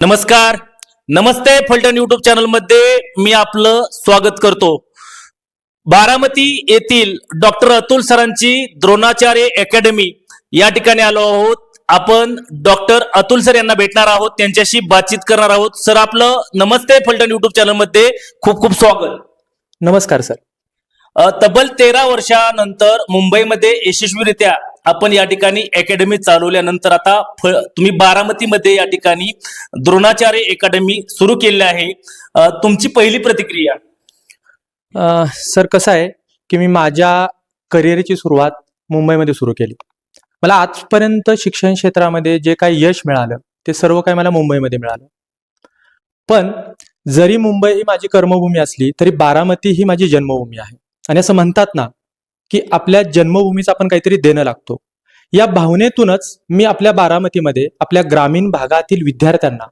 नमस्कार. नमस्ते फलटण युट्यूब चॅनलमध्ये मी आपलं स्वागत करतो. बारामती येथील डॉक्टर अतुल सरांची द्रोणाचार्य अकॅडमी या ठिकाणी आलो आहोत. आपण डॉक्टर अतुल सर यांना भेटणार आहोत. त्यांच्याशी बातचीत करणार आहोत. सर आपलं नमस्ते फलटण युट्यूब चॅनलमध्ये खूप खूप स्वागत. नमस्कार सर. तब्बल तेरा वर्षानंतर मुंबईमध्ये यशस्वीरित्या आपण या ठिकाणी अकॅडमी चालवल्यानंतर आता तुम्ही बारामतीमध्ये या ठिकाणी द्रोणाचार्य अकॅडमी सुरू केली आहे. तुमची पहिली प्रतिक्रिया? अ, सर कसं आहे की मी माझ्या करिअरची सुरुवात मुंबईमध्ये सुरू केली. मला आजपर्यंत शिक्षण क्षेत्रामध्ये जे काही यश मिळालं ते सर्व काही मला मुंबईमध्ये मिळालं. पण जरी मुंबई ही माझी कर्मभूमी असली तरी बारामती ही माझी जन्मभूमी आहे. आणि असं म्हणतात ना की आपल्या जन्मभूमीचं आपण काहीतरी देणं लागतो. या भावनेतूनच मी आपल्या बारामतीमध्ये आपल्या ग्रामीण भागातील विद्यार्थ्यांना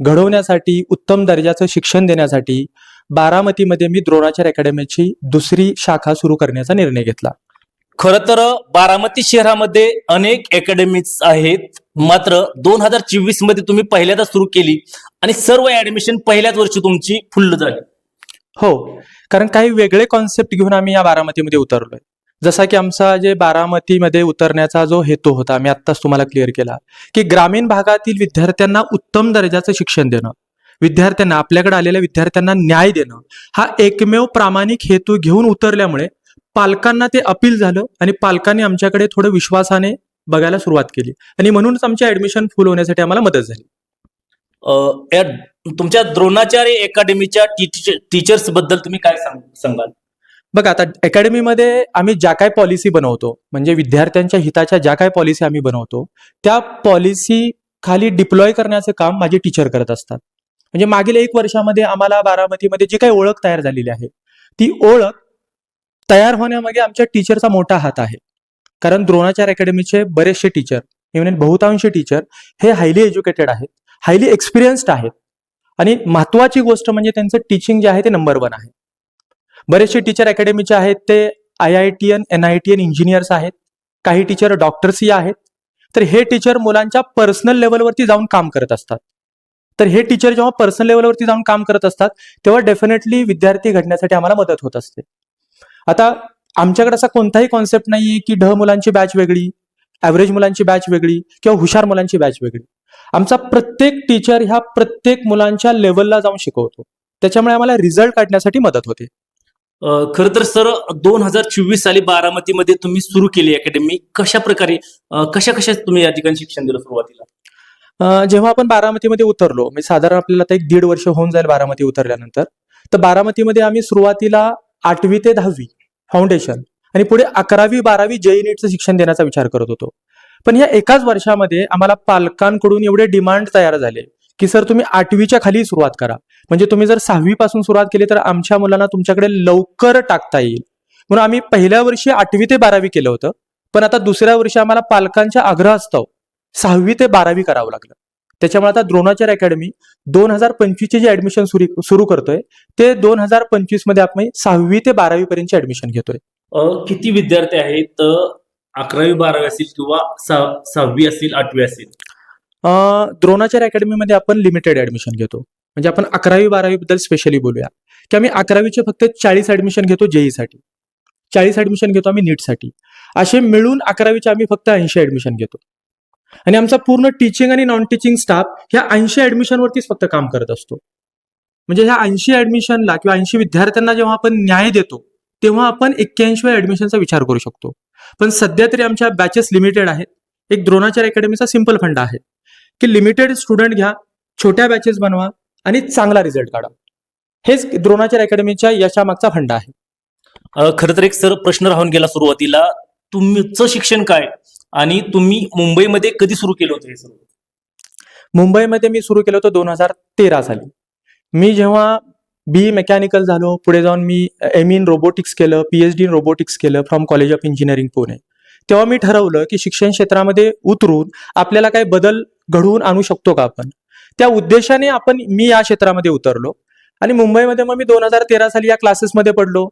घडवण्यासाठी उत्तम दर्जाचं शिक्षण देण्यासाठी बारामतीमध्ये मी द्रोणाचार्य अकॅडमीची दुसरी शाखा सुरू करण्याचा निर्णय घेतला. खर तर बारामती शहरामध्ये अनेक अकॅडमीज आहेत. मात्र दोन हजार चोवीसमध्ये तुम्ही पहिल्यांदा सुरू केली आणि सर्व ऍडमिशन पहिल्याच वर्षी तुमची फुल्ल झाली. हो कारण काही वेगळे कॉन्सेप्ट घेऊन आम्ही या बारामतीमध्ये उतरलोय. जसा की आमचा जे बारामतीमध्ये उतरण्याचा जो हेतू होता मी आत्ताच तुम्हाला क्लिअर केला की ग्रामीण भागातील विद्यार्थ्यांना उत्तम दर्जाचं शिक्षण देणं विद्यार्थ्यांना आपल्याकडे आलेल्या विद्यार्थ्यांना न्याय देणं हा एकमेव प्रामाणिक हेतू घेऊन उतरल्यामुळे पालकांना ते अपील झालं आणि पालकांनी आमच्याकडे थोडं विश्वासाने बघायला सुरुवात केली. आणि म्हणूनच आमच्या ऍडमिशन फुल होण्यासाठी आम्हाला मदत झाली. या तुमच्या द्रोणाचार्य अकॅडमीच्या टीचर्सबद्दल तुम्ही काय सांगाल? बघा आता अकॅडमीमध्ये आम्ही ज्या काय पॉलिसी बनवतो म्हणजे विद्यार्थ्यांच्या हिताच्या ज्या काय पॉलिसी आम्ही बनवतो त्या पॉलिसी खाली डिप्लॉय करण्याचं काम माझे टीचर करत असतात. म्हणजे मागील एक वर्षामध्ये आम्हाला बारामतीमध्ये जी काही ओळख तयार झालेली आहे ती ओळख तयार होण्यामागे आमच्या टीचरचा मोठा हात आहे. कारण द्रोणाचार्य अकॅडमीचे बरेचसे टीचर इव्हन बहुतांशी टीचर हे हायली एज्युकेटेड आहेत हायली एक्सपिरियन्स्ड आहेत. आणि महत्वाची गोष्ट म्हणजे त्यांचं टीचिंग जे आहे ते नंबर वन आहे. बरेचसे टीचर अकॅडमीचे आहेत ते I I T N N I T N engineers आहेत काही टीचर डॉक्टर्सही आहेत. तर हे टीचर मुलांच्या पर्सनल लेवलवरती जाऊन काम करत असतात. तर हे टीचर जेव्हा पर्सनल लेवलवरती जाऊन काम करत असतात तेव्हा डेफिनेटली विद्यार्थी घडण्यासाठी आम्हाला मदत होत असते. आता आमच्याकडे असा कोणताही कॉन्सेप्ट नाहीये की ढ मुलांची बॅच वेगळी ॲव्हरेज मुलांची बॅच वेगळी किंवा हुशार मुलांची बॅच वेगळी. आमचा प्रत्येक टीचर ह्या प्रत्येक मुलांच्या लेवलला जाऊन शिकवतो. त्याच्यामुळे आम्हाला रिझल्ट काढण्यासाठी मदत होते. खर तर सर दोन हजार चोवीस साली बारामतीमध्ये तुम्ही सुरू केली अकॅडमी कशा प्रकारे कशा कशा तुम्ही या ठिकाणी शिक्षण दिलं सुरुवातीला? जेव्हा आपण बारामतीमध्ये उतरलो म्हणजे साधारण आपल्याला आता एक दीड वर्ष होऊन जाईल बारामती उतरल्यानंतर. तर बारामतीमध्ये आम्ही सुरुवातीला आठवी ते दहावी फाउंडेशन आणि पुढे अकरावी बारावी जे नीटचं शिक्षण देण्याचा विचार करत होतो. पण या एकाच वर्षामध्ये आम्हाला पालकांकडून एवढे डिमांड तयार झाले. की सर तुम्ही आठवीच्या खाली सुरुवात करा. म्हणजे तुम्ही जर सहावी पासून सुरुवात केली तर आमच्या मुलांना तुमच्याकडे लवकर टाकता येईल. म्हणून आम्ही पहिल्या वर्षी आठवी ते बारावी केलं होतं. पण आता दुसऱ्या वर्षी आम्हाला पालकांच्या आग्रहास्तव सहावी ते बारावी करावं लागलं. त्याच्यामुळे आता द्रोणाचार्य अकॅडमी दोन हजार पंचवीसचे जे ऍडमिशन सुरू करतोय ते दोन हजार पंचवीसमध्ये आपण सहावी ते बारावी पर्यंतचे ऍडमिशन घेतोय किती विद्यार्थी आहेत अकरावी बारावी असतील किंवा सहावी असतील आठवी असतील द्रोणाचार्य अकॅडमीमध्ये आपण लिमिटेड ऍडमिशन घेतो. म्हणजे आपण अकरावी बारावी बद्दल स्पेशली बोलूया. की आम्ही अकरावीचे फक्त चाळीस ऍडमिशन घेतो जेईसाठी चाळीस ऍडमिशन घेतो आम्ही नीटसाठी. असे मिळून अकरावीचे आम्ही फक्त ऐंशी ऍडमिशन घेतो. आणि आमचा पूर्ण टीचिंग आणि नॉन टीचिंग स्टाफ ह्या ऐंशी ऍडमिशनवरतीच फक्त काम करत असतो. म्हणजे ह्या ऐंशी ऍडमिशनला किंवा ऐंशी विद्यार्थ्यांना जेव्हा आपण न्याय देतो तेव्हा आपण एक्क्याऐंशी ऍडमिशनचा विचार करू शकतो. पण सध्या तरी आमच्या बॅचेस लिमिटेड आहेत. एक द्रोणाचार्य अकॅडमीचा सिंपल फंड आहे. की लिमिटेड स्टुडंट घ्या छोट्या बॅचेस बनवा आणि चांगला रिझल्ट काढा. हेच द्रोणाचार्य अकॅडमीच्या यशामागचा फंड आहे. खरं तर एक सर प्रश्न राहून गेला सुरुवातीला. तुमचं शिक्षण काय? आणि तुम्ही मुंबईमध्ये कधी सुरू केलं होतं हे सर्व? मुंबईमध्ये मी सुरू केलं होतं दोन हजार तेरा साली. मी जेव्हा बी मेकॅनिकल झालो पुढे जाऊन मी एम इन रोबोटिक्स केलं पीएच डी इन रोबोटिक्स केलं from college of engineering Pune तेव्हा मी ठरवलं की शिक्षण क्षेत्रामध्ये उतरून आपल्याला काही बदल घडवून आणू शकतो का आपण? त्या उद्देशाने आपण मी या क्षेत्रामध्ये उतरलो. आणि मुंबईमध्ये मग मी दोन हजार तेरा साली या क्लासेसमध्ये पडलो.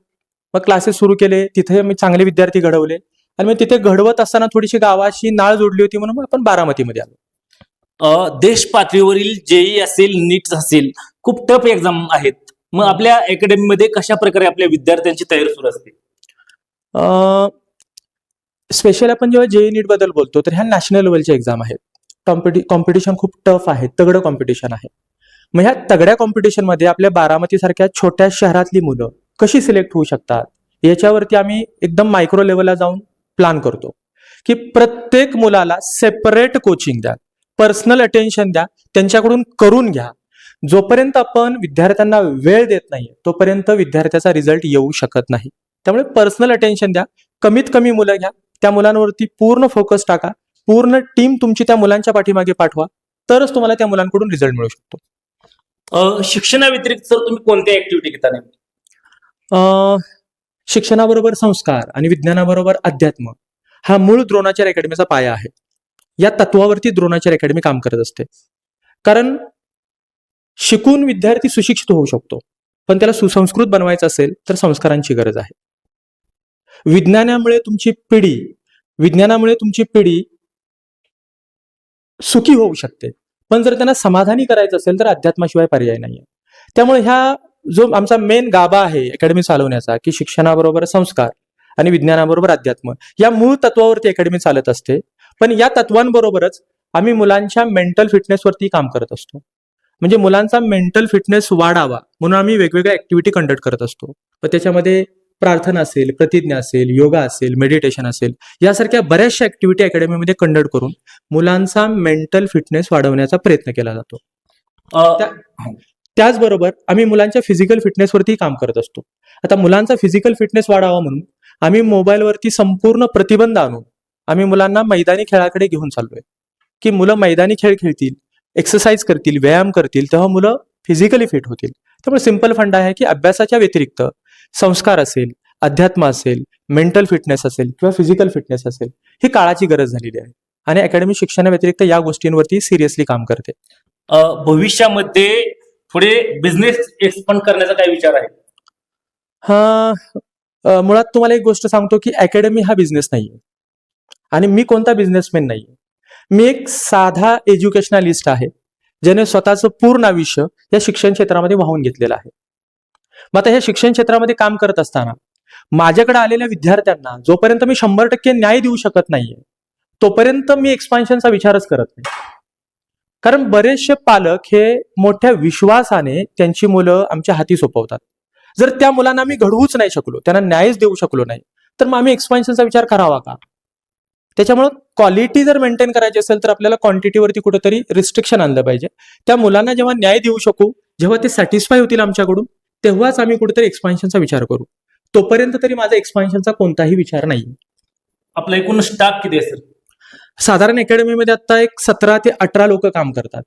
मग क्लासेस सुरू केले. तिथे मी चांगले विद्यार्थी घडवले. आणि मग तिथे घडवत असताना थोडीशी गावाशी नाळ जोडली होती म्हणून मग आपण बारामतीमध्ये आलो. देश पातळीवरील जेई असेल नीट असेल खूप टफ एक्झाम आहेत. मग आपल्या अकॅडमीमध्ये कशा प्रकारे आपल्या विद्यार्थ्यांची तयारी सुरू असते? स्पेशल आपण जेव्हा जेई नीटबद्दल बोलतो तर ह्या नॅशनल लेवलच्या एक्झाम आहेत. कॉम्पिटि कॉम्पिटिशन खूप टफ आहे तगडं कॉम्पिटिशन आहे. मग ह्या तगड्या कॉम्पिटिशनमध्ये आपल्या बारामती सारख्या छोट्या शहरातली मुलं कशी सिलेक्ट होऊ शकतात? याच्यावरती आम्ही एकदम मायक्रो लेवलला जाऊन प्लॅन करतो. की प्रत्येक मुलाला सेपरेट कोचिंग द्या पर्सनल अटेन्शन द्या त्यांच्याकडून करून घ्या. जोपर्यंत आपण विद्यार्थ्यांना वेळ देत नाही तोपर्यंत विद्यार्थ्याचा रिझल्ट येऊ शकत नाही. त्यामुळे पर्सनल अटेन्शन द्या कमीत कमी मुलं घ्या त्या मुलांवरती पूर्ण फोकस टाका पूर्ण टीम तुमची त्या मुलांच्या पाठीमागे पाठवा तरच तुम्हाला त्या मुलांकडून रिझल्ट मिळू शकतो. शिक्षणाव्यतिरिक्त सर तुम्ही कोणत्या ऍक्टिव्हिटी घेता नेमकी? अं, शिक्षणाबरोबर संस्कार आणि विज्ञानाबरोबर अध्यात्म हा मूळ द्रोणाचार्य अकॅडमीचा पाया आहे. या तत्वावरती द्रोणाचार्य अकॅडमी काम करत असते. कारण शिकून विद्यार्थी सुशिक्षित होऊ शकतो पण त्याला सुसंस्कृत बनवायचं असेल तर संस्कारांची गरज आहे. विज्ञानामुळे तुमची पिढी विज्ञानामुळे तुमची पिढी सुखी होऊ शकते. पण जर त्यांना समाधानी करायचं असेल तर अध्यात्माशिवाय पर्याय नाहीये. त्यामुळे ह्या जो आमचा मेन गाभा आहे अकॅडमी चालवण्याचा की शिक्षणाबरोबर संस्कार आणि विज्ञानाबरोबर अध्यात्म या मूळ तत्वावरती अकॅडमी चालत असते. पण या तत्वांबरोबरच आम्ही मुलांच्या मेंटल फिटनेसवरती काम करत असतो. म्हणजे मुलांचा मेंटल फिटनेस वाढावा म्हणून आम्ही वेगवेगळ्या ऍक्टिव्हिटी कंडक्ट करत असतो. पण त्याच्यामध्ये प्रार्थना असेल प्रतिज्ञा असेल योगा असेल मेडिटेशन असेल यासारख्या बऱ्याचशा ऍक्टिव्हिटी अकॅडमीमध्ये कंडक्ट करून मुलांचा मेंटल फिटनेस वाढवण्याचा प्रयत्न केला जातो. त्याचबरोबर आम्ही मुलांच्या फिजिकल फिटनेसवरती काम करत असतो. आता मुलांचा फिजिकल फिटनेस वाढावा म्हणून आम्ही मोबाईलवरती संपूर्ण प्रतिबंध आणून आम्ही मुलांना मैदानी खेळाकडे घेऊन चाललोय. की मुलं मैदानी खेळ खेळतील एक्सरसाइज करतील व्यायाम करतील तेव्हा मुलं फिजिकली फिट होतील. त्यामुळे सिंपल फंड आहे की अभ्यासाच्या व्यतिरिक्त संस्कार असेल अध्यात्म असेल मेंटल फिटनेस असेल किंवा फिजिकल फिटनेस असेल ही काळाची गरज झालेली आहे. आणि अकॅडमी शिक्षणाव्यतिरिक्त या गोष्टींवरती सिरियसली काम करते. भविष्यामध्ये पुढे बिझनेस एक्सपांड करण्याचा काय विचार आहे? हा मुळात तुम्हाला एक गोष्ट सांगतो की अकॅडमी हा बिझनेस नाहीये. आणि मी कोणता बिझनेसमॅन नाहीये. मी एक साधा एज्युकेशनलिस्ट आहे ज्याने स्वतःचं पूर्ण आयुष्य या शिक्षण क्षेत्रामध्ये वाहून घेतलेलं आहे. मग आता ह्या शिक्षण क्षेत्रामध्ये काम करत असताना माझ्याकडे आलेल्या विद्यार्थ्यांना जोपर्यंत मी शंभर टक्के न्याय देऊ शकत नाहीये तोपर्यंत मी एक्सपान्शनचा विचारच करत नाही. कारण बरेचसे पालक हे मोठ्या विश्वासाने त्यांची मुलं आमच्या हाती सोपवतात. जर त्या मुलांना आम्ही घडवूच नाही शकलो त्यांना न्यायच देऊ शकलो नाही तर मग आम्ही एक्सपान्शनचा विचार करावा का? त्याच्यामुळे क्वालिटी जर मेंटेन करायची असेल तर आपल्याला क्वांटिटीवरती कुठेतरी रिस्ट्रिक्शन आणलं पाहिजे. त्या मुलांना जेव्हा न्याय देऊ शकू जेव्हा ते सॅटिस्फाय होतील आमच्याकडून तेव्हाच आम्ही कुठेतरी एक्सपान्शनचा विचार करू. तोपर्यंत तरी माझा एक्सपान्शनचा कोणताही विचार नाही. आपला एकूण स्टाफ किती असेल? साधारण अकॅडमीमध्ये आता एक सतरा ते अठरा लोक काम करतात.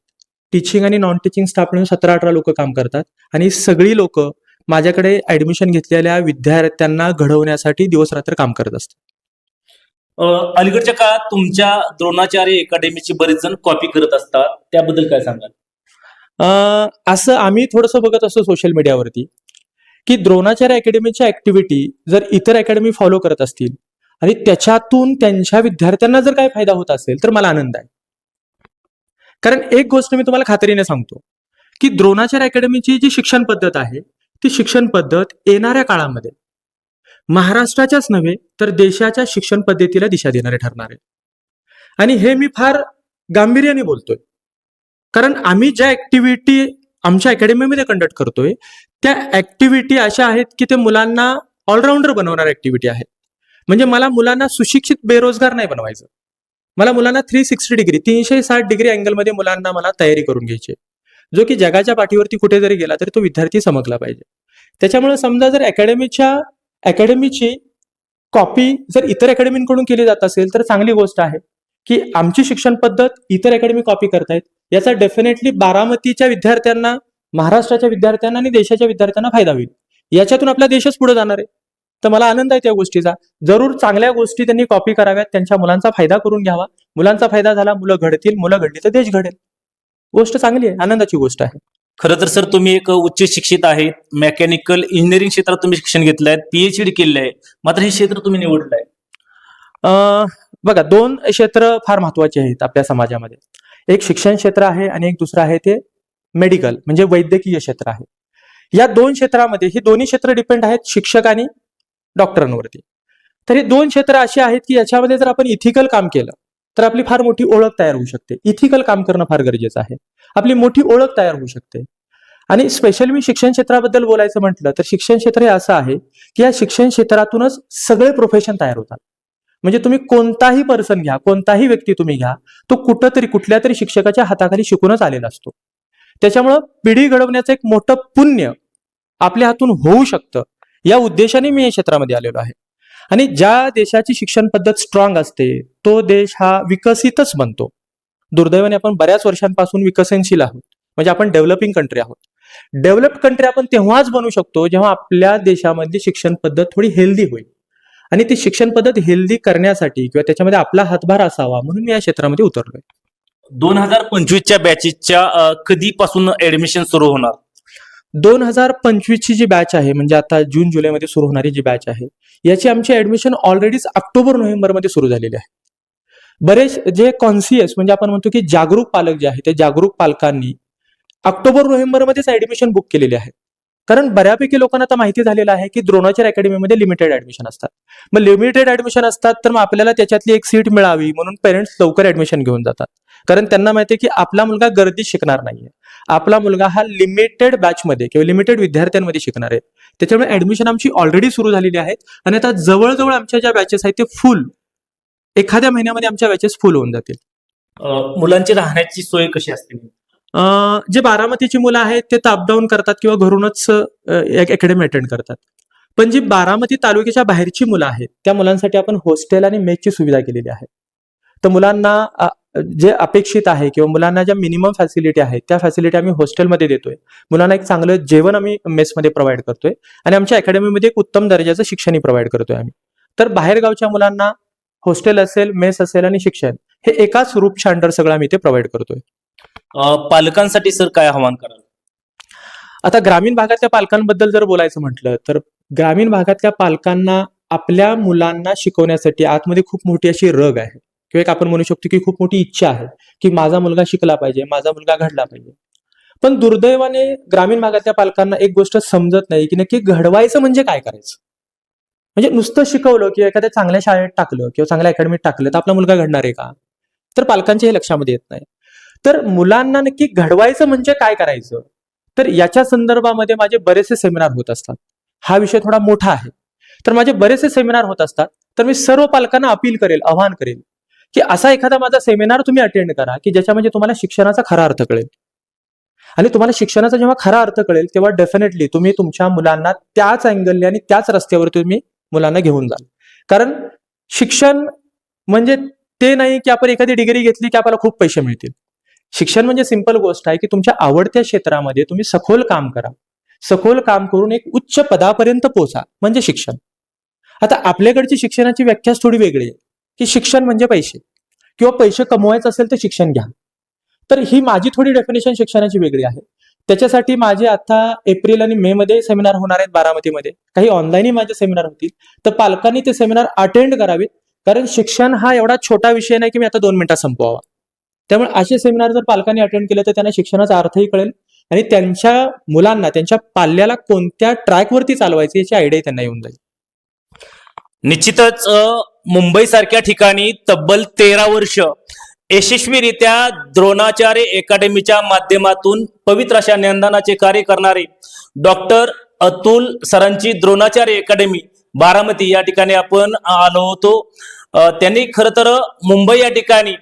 टीचिंग आणि नॉन टीचिंग स्टाफ मिळून सतरा अठरा लोक काम करतात. आणि सगळी लोक माझ्याकडे ऍडमिशन घेतलेल्या विद्यार्थ्यांना घडवण्यासाठी दिवस रात्र काम करत असतात. अलीकडच्या काळात तुमच्या द्रोणाचार्य अकॅडमीची बरेच जण कॉपी करत असतात. त्याबद्दल काय सांगाल? असं आम्ही थोडंसं बघत असतो सोशल मीडियावरती की द्रोणाचार्य अकॅडमीच्या ऍक्टिव्हिटी जर इतर अकॅडमी फॉलो करत असतील आणि त्याच्यातून त्यांच्या विद्यार्थ्यांना जर काय फायदा होत असेल तर मला आनंद आहे. कारण एक गोष्ट मी तुम्हाला खात्रीने सांगतो की द्रोणाचार्य अकॅडमीची जी शिक्षण पद्धत आहे ती शिक्षण पद्धत येणाऱ्या काळामध्ये महाराष्ट्राच्याच नव्हे तर देशाच्या शिक्षण पद्धतीला दिशा देणारे ठरणार. आहे आणि हे मी फार गांभीर्याने बोलतोय. कारण आम्ही ज्या ऍक्टिव्हिटी आमच्या अकॅडमीमध्ये कंडक्ट करतोय त्या ऍक्टिव्हिटी अशा आहेत की ते मुलांना ऑलराऊंडर बनवणार ऍक्टिव्हिटी आहेत. म्हणजे मला मुलांना सुशिक्षित बेरोजगार नाही बनवायचं. मला मुलांना थ्री सिक्स्टी डिग्री तीनशे साठ डिग्री अँगलमध्ये मुलांना मला तयारी करून घ्यायची. जो की जगाच्या पाठीवरती कुठे जरी गेला तरी तो विद्यार्थी समजला पाहिजे. त्याच्यामुळे समजा जर अकॅडमीच्या अकॅडमीची कॉपी जर इतर अकॅडमींकडून केली जात असेल तर चांगली गोष्ट आहे की आमची शिक्षण पद्धत इतर अकॅडमी कॉपी करतायत. याचा डेफिनेटली बारामतीच्या विद्यार्थ्यांना महाराष्ट्राच्या विद्यार्थ्यांना आणि देशाच्या विद्यार्थ्यांना फायदा होईल. याच्यातून आपला देशच पुढे जाणार आहे. तर मला आनंद आहे त्या गोष्टीचा. जरूर चांगल्या गोष्टी त्यांनी कॉपी कराव्यात. त्यांच्या मुलांचा फायदा करून घ्यावा. मुलांचा फायदा झाला मुलं घडतील. मुलं घडली तर देश घडेल. गोष्ट चांगली आहे. आनंदाची गोष्ट आहे. खरं तर सर तुम्ही एक उच्च शिक्षित आहेत मेकॅनिकल इंजिनिअरिंग क्षेत्रात तुम्ही शिक्षण घेतलं आहे पीएचडी केलेलं आहे मात्र हे क्षेत्र तुम्ही निवडलं आहे अं, बघा दोन क्षेत्र फार महत्त्वाचे आहेत आपल्या समाजामध्ये. एक शिक्षण क्षेत्र आहे आणि एक दुसरं आहे ते मेडिकल म्हणजे वैद्यकीय क्षेत्र आहे. या दोन क्षेत्रामध्ये ही दोन्ही क्षेत्र डिपेंड आहेत शिक्षक आणि डॉक्टरांवरती तर हे दोन क्षेत्र अशी आहेत की याच्यामध्ये जर आपण इथिकल काम केलं तर आपली फार मोठी ओळख तयार होऊ शकते. इथिकल काम करणं फार गरजेचं आहे. आपली मोठी ओळख तयार होऊ शकते. आणि स्पेशल मी शिक्षण क्षेत्राबद्दल बोलायचं म्हटलं तर शिक्षण क्षेत्र हे असं आहे की या शिक्षण क्षेत्रातूनच सगळे प्रोफेशन तयार होतात. म्हणजे तुम्ही कोणताही पर्सन घ्या कोणताही व्यक्ती तुम्ही घ्या तो कुठंतरी कुठल्या तरी शिक्षकाच्या हाताखाली शिकूनच आलेला असतो. त्याच्यामुळं पिढी घडवण्याचं एक मोठं पुण्य आपल्या हातून होऊ शकतं या उद्देशाने मी या क्षेत्रामध्ये आलेलो आहे. आणि ज्या देशाची शिक्षण पद्धत स्ट्रॉंग असते तो देश हा विकसितच बनतो. दुर्दैवाने आपण बऱ्याच वर्षांपासून विकसनशील आहोत. म्हणजे आपण डेव्हलपिंग कंट्री आहोत. डेव्हलप्ड कंट्री आपण तेव्हाच बनू शकतो जेव्हा आपल्या देशामधली शिक्षण पद्धत थोडी हेल्दी होईल. आणि ती शिक्षण पद्धत हेल्दी करण्यासाठी किंवा त्याच्यामध्ये आपला हातभार असावा म्हणून मी या क्षेत्रामध्ये उतरलोय. दोन हजार पंचवीसच्या बॅचेसच्या कधीपासून ऍडमिशन सुरू होणार? दोन हजार पंचवीसची जी बॅच आहे म्हणजे आता जून जुलैमध्ये सुरू होणारी जी बॅच आहे याची आमची ऍडमिशन ऑलरेडीच ऑक्टोबर नोव्हेंबरमध्ये सुरू झालेली आहे. बरेच जे कॉन्सियस म्हणजे आपण म्हणतो की जागरूक पालक जे आहे ते जागरूक पालकांनी ऑक्टोबर नोव्हेंबरमध्येच ऍडमिशन बुक केलेली आहे कारण बऱ्यापैकी लोकांना आता माहिती झालेलं आहे की द्रोणाचार्य अकॅडमीमध्ये लिमिटेड ऍडमिशन असतात. मग लिमिटेड ऍडमिशन असतात तर मग आपल्याला त्याच्यातली एक सीट मिळावी म्हणून पेरेंट्स लवकर ऍडमिशन घेऊन जातात. कारण त्यांना माहिती आहे की आपला मुलगा गर्दीत शिकणार नाहीये. आपला मुलगा हा लिमिटेड बॅचमध्ये किंवा लिमिटेड विद्यार्थ्यांमध्ये शिकणार आहे. त्याच्यामुळे ऍडमिशन आमची ऑलरेडी सुरू झालेली आहेत आणि आता जवळजवळ आमच्या ज्या बॅचेस आहेत ते फुल एखाद्या महिन्यामध्ये आमच्या बॅचेस फुल होऊन जातील. मुलांची राहण्याची सोय कशी असते? जे बारामतीची मुलं आहेत ते अपडाऊन करतात किंवा घरूनच अकॅडमी अटेंड करतात. पण जी बारामती तालुक्याच्या बाहेरची मुलं आहेत त्या मुलांसाठी आपण हॉस्टेल आणि मेसची सुविधा केलेली आहे. तर मुलांना जे अपेक्षित आहे किंवा मुलांना ज्या मिनिमम फॅसिलिटी आहेत त्या फॅसिलिटी आम्ही हॉस्टेलमध्ये देतोय. मुलांना एक चांगलं जेवण आम्ही मेसमध्ये प्रोव्हाइड करतोय आणि आमच्या अकॅडमीमध्ये एक उत्तम दर्जाचं शिक्षणही प्रोव्हाइड करतोय आम्ही. तर बाहेरगावच्या मुलांना हॉस्टेल असेल मेस असेल आणि शिक्षण हे एकाच रूपच्या अंडर सगळं आम्ही ते प्रोव्हाइड करतोय. पालकांसाठी सर काय आव्हान कराल? आता ग्रामीण भागातल्या पालकांबद्दल जर बोलायचं म्हटलं तर ग्रामीण भागातल्या पालकांना आपल्या मुलांना शिकवण्यासाठी आतमध्ये खूप मोठी अशी रग आहे. किंवा एक आपण म्हणू शकतो की खूप मोठी इच्छा आहे की माझा मुलगा शिकला पाहिजे माझा मुलगा घडला पाहिजे. पण दुर्दैवाने ग्रामीण भागातल्या पालकांना एक गोष्ट समजत नाही की नक्की घडवायचं म्हणजे काय करायचं? म्हणजे नुसतं शिकवलं किंवा एखाद्या चांगल्या शाळेत टाकलं किंवा चांगल्या अकॅडमीत टाकलं तर आपला मुलगा घडणार आहे का? तर पालकांच्या हे लक्षामध्ये येत नाही. तर मुलांना नक्की घडवायचं म्हणजे काय करायचं? तर याच्या संदर्भामध्ये माझे बरेचसे सेमिनार होत असतात. हा विषय थोडा मोठा आहे. तर माझे बरेचसे सेमिनार होत असतात. तर मी सर्व पालकांना अपील करेल आव्हान करेल की असा एखादा माझा सेमिनार तुम्ही अटेंड करा की ज्याच्यामध्ये तुम्हाला शिक्षणाचा खरा अर्थ कळेल. आणि तुम्हाला शिक्षणाचा जेव्हा खरा अर्थ कळेल तेव्हा डेफिनेटली तुम्ही तुमच्या मुलांना त्याच अँगलने आणि त्याच रस्त्यावर तुम्ही मुलांना घेऊन जाल. कारण शिक्षण म्हणजे ते नाही की आपण एखादी डिग्री घेतली की आपल्याला खूप पैसे मिळतील. शिक्षण म्हणजे सिंपल गोष्ट आहे की तुमच्या आवडत्या क्षेत्रामध्ये तुम्ही सखोल काम करा. सखोल काम करून एक उच्च पदापर्यंत पोहोचा म्हणजे शिक्षण. आता आपल्याकडची शिक्षणाची व्याख्याच थोडी वेगळी आहे की शिक्षण म्हणजे पैसे. किंवा पैसे कमवायचं असेल तर शिक्षण घ्या. तर ही माझी थोडी डेफिनेशन शिक्षणाची वेगळी आहे. त्याच्यासाठी माझे आता एप्रिल आणि मे मध्ये सेमिनार होणार आहेत बारामतीमध्ये. काही ऑनलाईनही माझे सेमिनार होतील. तर पालकांनी ते सेमिनार अटेंड करावेत. कारण शिक्षण हा एवढा छोटा विषय नाही की मी आता दोन मिनिटात संपवावा. त्यामुळे असे सेमिनार जर पालकांनी अटेंड केले तर त्यांना शिक्षणाचा अर्थही कळेल. आणि त्यांच्या मुलांना त्यांच्या पाल्याला कोणत्या ट्रॅकवरती चालवायचे याची आयडिया त्यांना येऊन जाईल. निश्चितच मुंबईसारख्या ठिकाणी तब्बल तेरा वर्ष यशस्वीरित्या द्रोणाचार्य अकॅडमीच्या माध्यमातून पवित्र अशा ज्ञानदानाचे कार्य करणारे डॉक्टर अतुल सरांची द्रोणाचार्य अकॅडमी बारामती या ठिकाणी आपण आलो होतो. त्यांनी खर तर मुंबई या ठिकाणी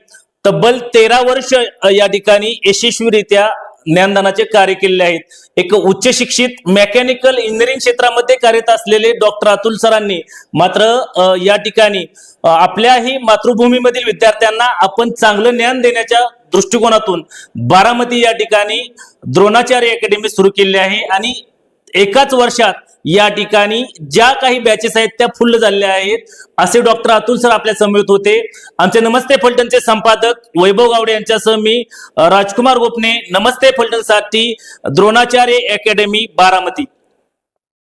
तब्बल तेरा वर्ष या ठिकाणी यशस्वीरित्या ज्ञानदानाचे कार्य केलेले आहेत. एक उच्च शिक्षित मेकॅनिकल इंजिनिअरिंग क्षेत्रामध्ये कार्यरत असलेले डॉक्टर अतुल सरांनी मात्र या ठिकाणी आपल्याही मातृभूमीमधील विद्यार्थ्यांना आपण चांगलं ज्ञान देण्याच्या दृष्टिकोनातून बारामती या ठिकाणी द्रोणाचार्य अकॅडमी सुरू केली आहे आणि एकाच वर्षात या ठिकाणी ज्या काही बॅचेस आहेत त्या फुल्ल झालेल्या आहेत. असे डॉक्टर अतुल सर आपल्या समवेत होते. आमचे नमस्ते फलटणचे संपादक वैभव गावडे यांच्यासह मी राजकुमार गोपने. नमस्ते फलटणसाठी द्रोणाचार्य अकॅडमी बारामती.